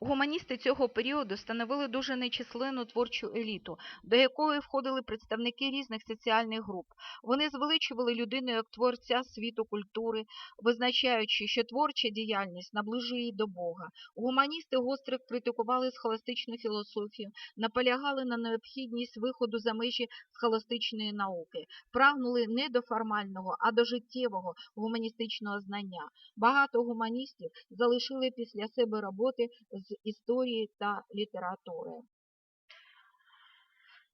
Гуманісти цього періоду становили дуже нечисленну творчу еліту, до якої входили представники різних соціальних груп. Вони звеличували людину як творця світу культури, визначаючи, що творча діяльність наближує її до Бога. Гуманісти гостро критикували схоластичну філософію, наполягали на необхідність виходу за межі схоластичної науки, прагнули не до формального, а до життєвого гуманістичного знання. Багато гуманістів залишили після себе роботи з історії та літератури.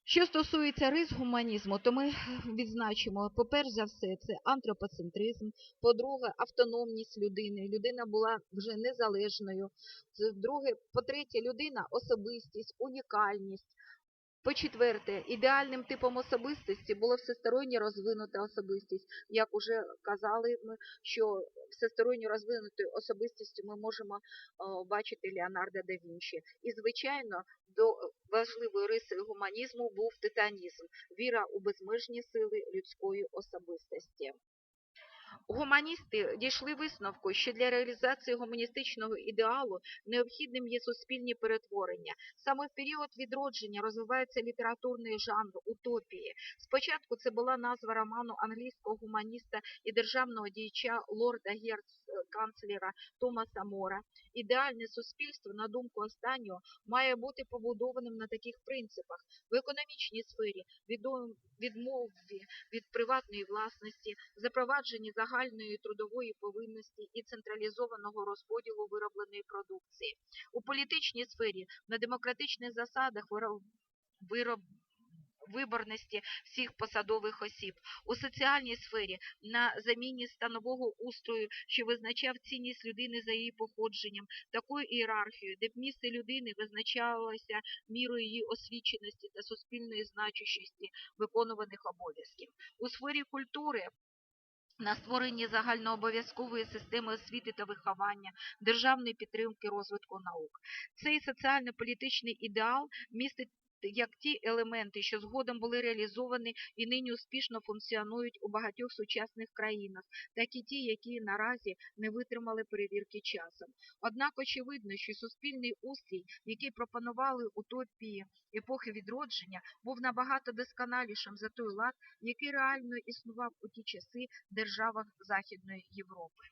Що стосується рис гуманізму, то ми відзначимо, по-перше за все, це антропоцентризм, по-друге, автономність людини. Людина була вже незалежною. По-третє, людина особистість, унікальність. По-четверте, ідеальним типом особистості було всесторонньо розвинута особистість. Як уже казали ми, що всесторонньо розвинутою особистістю ми можемо бачити Леонардо да Вінчі. І, звичайно, до важливої риси гуманізму був титанізм, віра у безмежні сили людської особистості. Гуманісти дійшли висновку, що для реалізації гуманістичного ідеалу необхідним є суспільні перетворення. Саме в період відродження розвивається літературний жанр утопії. Спочатку це була назва роману англійського гуманіста і державного діяча лорда герцканцлера Томаса Мора. Ідеальне суспільство, на думку останнього, має бути побудованим на таких принципах в економічній сфері, відмові від приватної власності, запровадженні загальної трудової повинності і централізованого розподілу виробленої продукції. У політичній сфері на демократичних засадах вироб виборності всіх посадових осіб, у соціальній сфері на заміні станового устрою, що визначав цінність людини за її походженням, такою ієрархією, де б місце людини визначалося мірою її освіченості та суспільної значущості виконуваних обов'язків. У сфері культури на створенні загальнообов'язкової системи освіти та виховання, державної підтримки розвитку наук. Цей соціально-політичний ідеал містить як ті елементи, що згодом були реалізовані і нині успішно функціонують у багатьох сучасних країнах, так і ті, які наразі не витримали перевірки часом. Однак очевидно, що суспільний устрій, який пропонували утопії епохи відродження, був набагато досконалішим за той лад, який реально існував у ті часи в державах Західної Європи.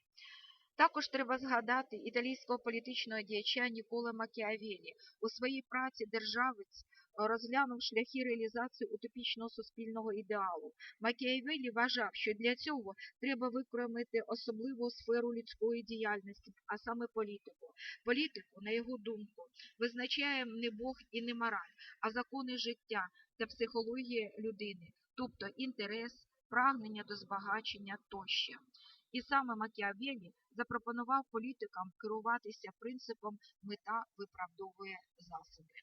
Також треба згадати італійського політичного діяча Нікола Макіавелі. У своїй праці державець розглянув шляхи реалізації утопічного суспільного ідеалу. Макіавелі вважав, що для цього треба викремити особливу сферу людської діяльності, а саме політику. Політику, на його думку, визначає не Бог і не мораль, а закони життя та психологія людини, тобто інтерес, прагнення до збагачення тощо. І саме Макіавелі запропонував політикам керуватися принципом мета виправдовує засоби.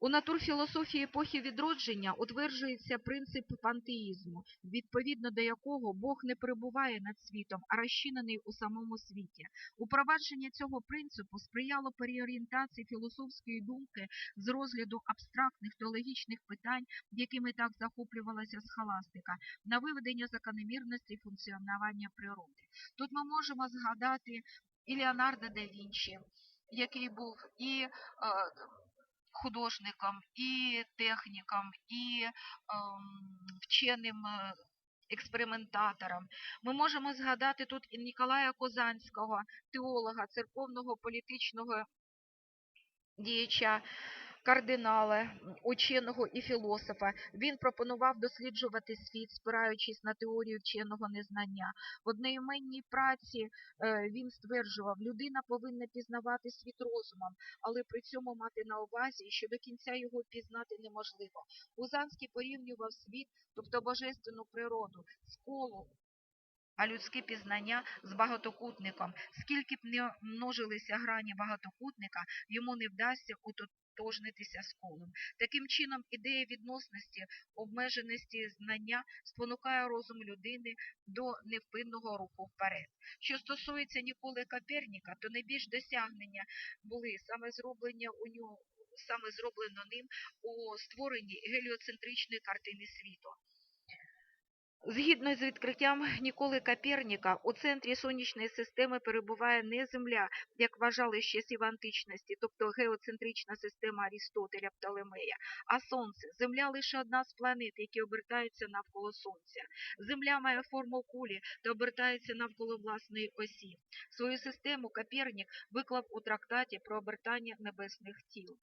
У натурфілософії епохи відродження утверджується принцип пантеїзму, відповідно до якого Бог не перебуває над світом, а розчинений у самому світі. Упровадження цього принципу сприяло переорієнтації філософської думки з розгляду абстрактних теологічних питань, якими так захоплювалася схоластика, на виведення закономірності функціонування природи. Тут ми можемо згадати і Леонардо да Вінчі, який був і е, художником, і технікам, і ем, вченим експериментаторам. Ми можемо згадати тут і Ніколая Козанського, теолога, церковного політичного діяча, кардинала, ученого і філософа. Він пропонував досліджувати світ, спираючись на теорію вченого незнання. В одноіменній праці е, він стверджував, людина повинна пізнавати світ розумом, але при цьому мати на увазі, що до кінця його пізнати неможливо. Узанський порівнював світ, тобто божественну природу, з колу, а людське пізнання з багатокутником. Скільки б не множилися грані багатокутника, йому не вдасться утотожнитися з колом. Таким чином, ідея відносності, обмеженості знання спонукає розум людини до невпинного руху вперед. Що стосується Ніколи Каперніка, то найбільш досягнення були саме зроблення у нього. Саме зроблено ним у створенні геліоцентричної картини світу. Згідно з відкриттям Ніколи Коперніка, у центрі сонячної системи перебуває не Земля, як вважали з часів античності, тобто геоцентрична система Арістотеля Птолемея, а Сонце. Земля лише одна з планет, які обертаються навколо Сонця. Земля має форму кулі та обертається навколо власної осі. Свою систему Копернік виклав у трактаті про обертання небесних тіл.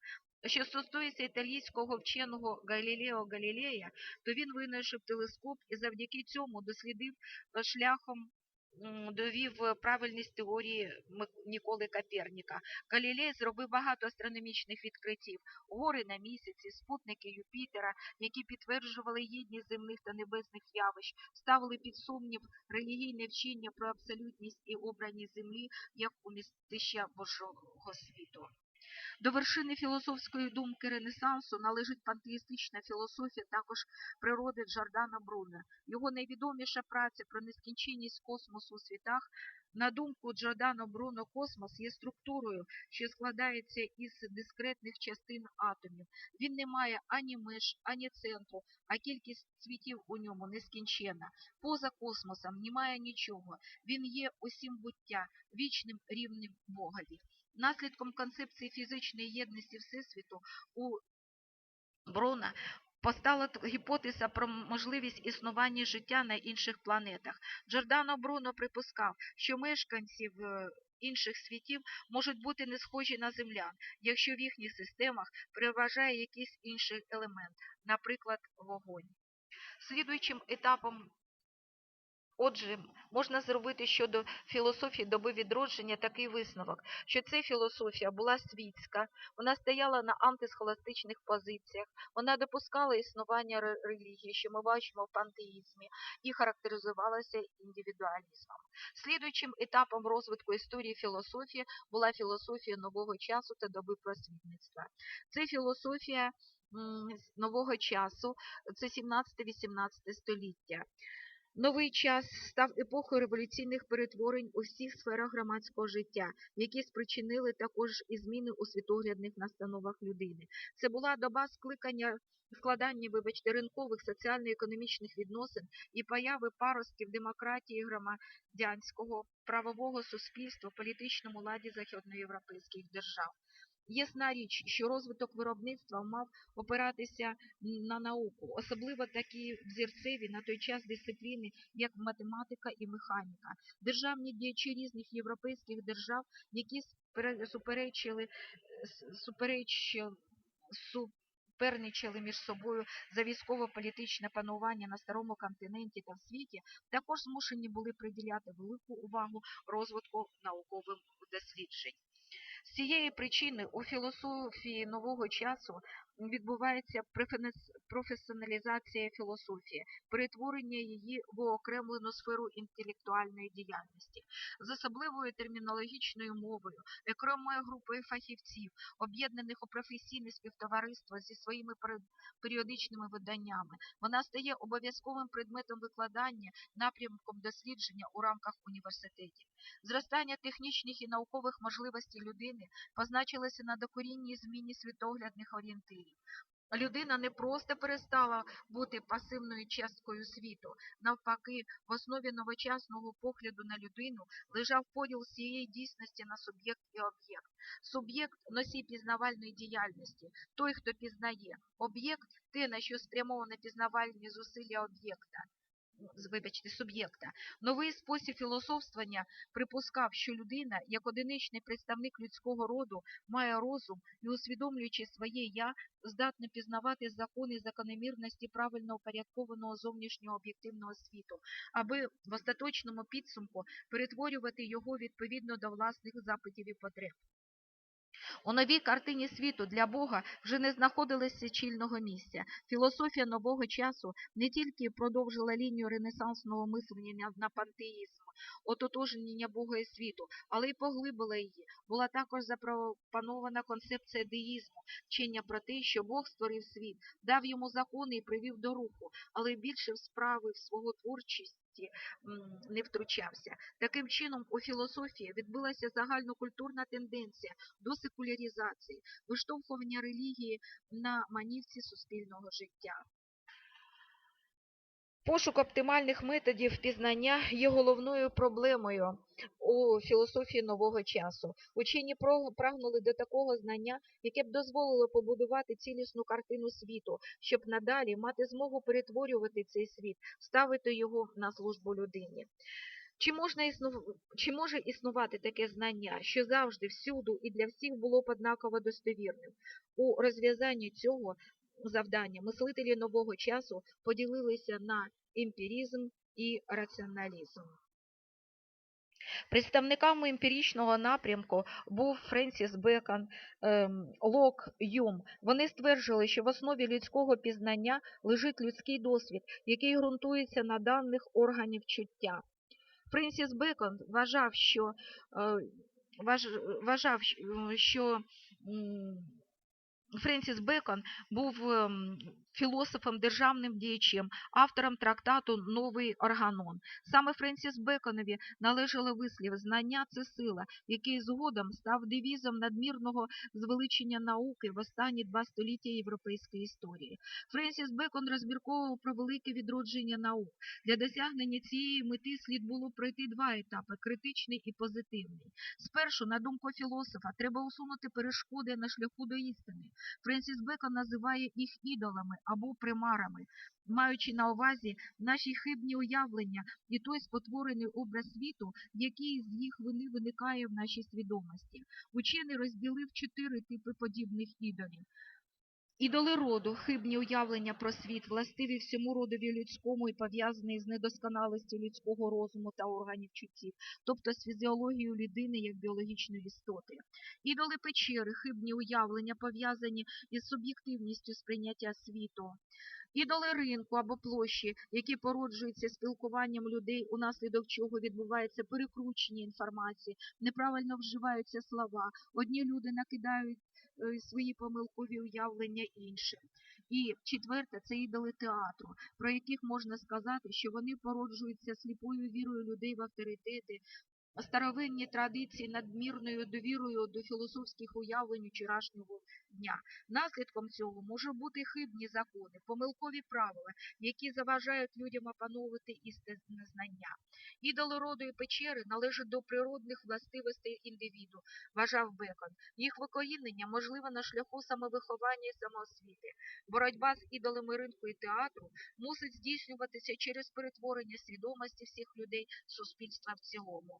Що стосується італійського вченого Галілео Галілея, то він винайшов телескоп і завдяки цьому дослідив е, шляхом довів е, правильність теорії Ніколи Коперніка. Галілей зробив багато астрономічних відкриттів. Гори на місяці, спутники Юпітера, які підтверджували єдність земних та небесних явищ, ставили під сумнів релігійне вчення про абсолютність і обраність землі як умістища Божого світу. До вершини філософської думки Ренесансу належить пантеїстична філософія також природи Джордана Бруно. Його найвідоміша праця про нескінченність космосу у світах, на думку Джордано Бруно, космос є структурою, що складається із дискретних частин атомів. Він не має ані меж, ані центру, а кількість світів у ньому нескінченна. Поза космосом немає нічого. Він є усім буття, вічним рівнем Богові. Наслідком концепції фізичної єдності Всесвіту у Брона постала гіпотеза про можливість існування життя на інших планетах. Джордано Бруно припускав, що мешканці в інших світів можуть бути не схожі на землян, якщо в їхніх системах переважає якийсь інший елемент, наприклад, вогонь. Слідуючим етапом Отже, можна зробити щодо філософії доби відродження такий висновок, що ця філософія була світська, вона стояла на антисхоластичних позиціях, вона допускала існування релігії, що ми бачимо в пантеїзмі, і характеризувалася індивідуалізмом. Слідуючим етапом розвитку історії філософії була філософія нового часу та доби просвітництва. Це філософія нового часу, це 17-18 століття. Новий час став епохою революційних перетворень у всіх сферах громадського життя, які спричинили також і зміни у світоглядних настановах людини. Це була доба скликання складання, вибачте, ринкових соціально-економічних відносин і появи паростків демократії громадянського правового суспільства в політичному ладі західноєвропейських держав. Ясна річ, що розвиток виробництва мав опиратися на науку, особливо такі взірцеві на той час дисципліни, як математика і механіка. Державні діячі різних європейських держав, які суперечили, суперечили, суперничали між собою за військово-політичне панування на старому континенті та в світі, також змушені були приділяти велику увагу розвитку наукових досліджень. З цієї причини у філософії нового часу відбувається професіоналізація філософії, перетворення її в окремлену сферу інтелектуальної діяльності з особливою термінологічною мовою, окремою групою фахівців, об'єднаних у професійне співтовариство зі своїми періодичними виданнями. Вона стає обов'язковим предметом викладання, напрямком дослідження у рамках університетів. Зростання технічних і наукових можливостей людини позначилося на докорінній зміні світоглядних орієнтирів. Людина не просто перестала бути пасивною часткою світу. Навпаки, в основі новочасного погляду на людину лежав поділ всієї дійсності на суб'єкт і об'єкт. Суб'єкт – носій пізнавальної діяльності, той, хто пізнає. Об'єкт – те, на що спрямоване пізнавальні зусилля об'єкта. Вибачте, суб'єкта. Новий спосіб філософствування припускав, що людина, як одиничний представник людського роду, має розум і, усвідомлюючи своє я, здатна пізнавати закони закономірності правильно упорядкованого зовнішнього об'єктивного світу, аби в остаточному підсумку перетворювати його відповідно до власних запитів і потреб. У новій картині світу для Бога вже не знаходилося чільного місця. Філософія нового часу не тільки продовжила лінію ренесансного мислення на пантеїзм, ототожнення Бога і світу, але й поглибила її. Була також запропонована концепція деїзму, вчення про те, що Бог створив світ, дав йому закони і привів до руху, але більше в справи в свого творчості м, не втручався. Таким чином, у філософії відбулася загальнокультурна тенденція до секуляризації, виштовхування релігії на манівці суспільного життя. Пошук оптимальних методів пізнання є головною проблемою у філософії нового часу. Учені прагнули до такого знання, яке б дозволило побудувати цілісну картину світу, щоб надалі мати змогу перетворювати цей світ, ставити його на службу людині. Чи, можна існув... Чи може існувати таке знання, що завжди, всюду і для всіх було б однаково достовірним? У розв'язанні цього завдання мислителі нового часу поділилися на емпіризм і раціоналізм. Представниками емпіричного напрямку був Френсіс Бекон, ем, Лок, Юм. Вони стверджували, що в основі людського пізнання лежить людський досвід, який ґрунтується на даних органів чуття. Френсіс Бекон вважав, що, е, вважав, що Френсіс Бекон був ем, філософом, державним діячем, автором трактату Новий органон. Саме Френсіс Беконові належало вислів «Знання – це сила», який згодом став девізом надмірного звеличення науки в останні два століття європейської історії. Френсіс Бекон розмірковував про велике відродження наук. Для досягнення цієї мети слід було пройти два етапи – критичний і позитивний. Спершу, на думку філософа, треба усунути перешкоди на шляху до істини. Френсіс Бекон називає їх ідолами або примарами, маючи на увазі наші хибні уявлення і той спотворений образ світу, який з їх вини виникає в нашій свідомості. Учений розділив чотири типи подібних ідолів. Ідоли роду, хибні уявлення про світ, властиві всьому родові людському і пов'язані з недосконалістю людського розуму та органів чуттів, тобто з фізіологією людини як біологічної істоти. Ідоли печери, хибні уявлення, пов'язані із суб'єктивністю сприйняття світу. Ідоли ринку або площі, які породжуються спілкуванням людей, унаслідок чого відбувається перекручення інформації, неправильно вживаються слова, одні люди накидають свої помилкові уявлення іншим. І четверте, це ідоли театру, про яких можна сказати, що вони породжуються сліпою вірою людей в авторитети, старовинні традиції надмірною довірою до філософських уявлень вчорашнього дня. Наслідком цього може бути хибні закони, помилкові правила, які заважають людям опановувати істинне знання. Ідоли роду і печери належать до природних властивостей індивіду, вважав Бекон. Їх викорінення можливе на шляху самовиховання і самоосвіти. Боротьба з ідолами ринку і театру мусить здійснюватися через перетворення свідомості всіх людей суспільства в цілому.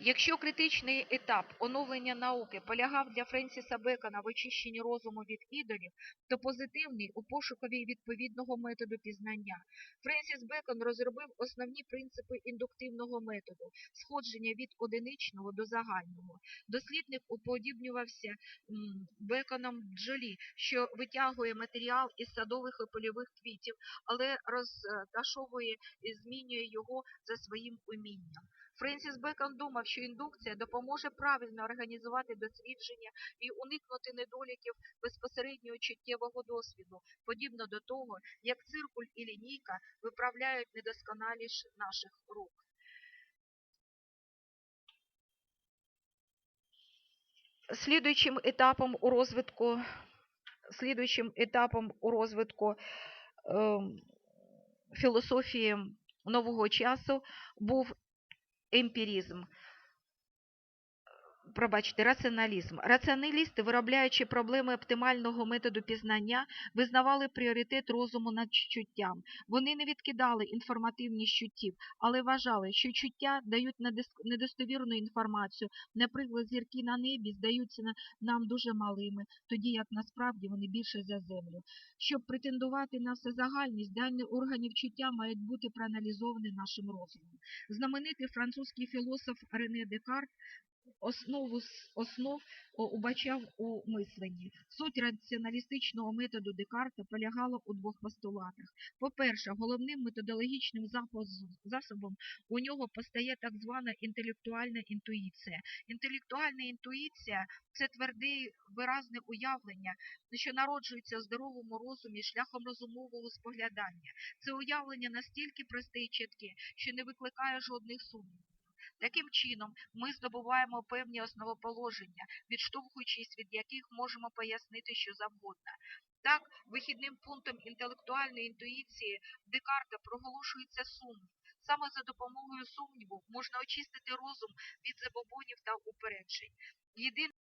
Якщо критичний етап оновлення науки полягав для Френсіса Бекона в очищенні розуму від ідолів, то позитивний у пошукові відповідного методу пізнання. Френсіс Бекон розробив основні принципи індуктивного методу, сходження від одиничного до загального. Дослідник уподібнювався Беконом бджолі, що витягує матеріал із садових і польових квітів, але розташовує і змінює його за своїм умінням. Френсіс Бекон думав, що індукція допоможе правильно організувати дослідження і уникнути недоліків безпосереднього чуттєвого досвіду, подібно до того, як циркуль і лінійка виправляють недосконалість наших рук. Слідуючим етапом у розвитку, слідуючим етапом у розвитку ем, філософії нового часу був емпіризм. Пробачте, раціоналізм. Раціоналісти, виробляючи проблеми оптимального методу пізнання, визнавали пріоритет розуму над чуттям. Вони не відкидали інформативність чуттів, але вважали, що чуття дають недос- недостовірну інформацію. Наприклад, зірки на небі здаються нам дуже малими, тоді як насправді вони більше за землю. Щоб претендувати на всезагальність, дані органів чуття мають бути проаналізовані нашим розумом. Знаменитий французький філософ Рене Декарт основу основ убачав у мисленні. Суть раціоналістичного методу Декарта полягала у двох постулатах. По-перше, головним методологічним засобом у нього постає так звана інтелектуальна інтуїція. Інтелектуальна інтуїція це тверде виразне уявлення, що народжується в здоровому розумі шляхом розумового споглядання. Це уявлення настільки просте і чітке, що не викликає жодних сумнівів. Таким чином, ми здобуваємо певні основоположення, відштовхуючись від яких можемо пояснити що завгодно. Так, вихідним пунктом інтелектуальної інтуїції Декарта проголошується сумнів. Саме за допомогою сумніву можна очистити розум від забобонів та упереджень. Єдине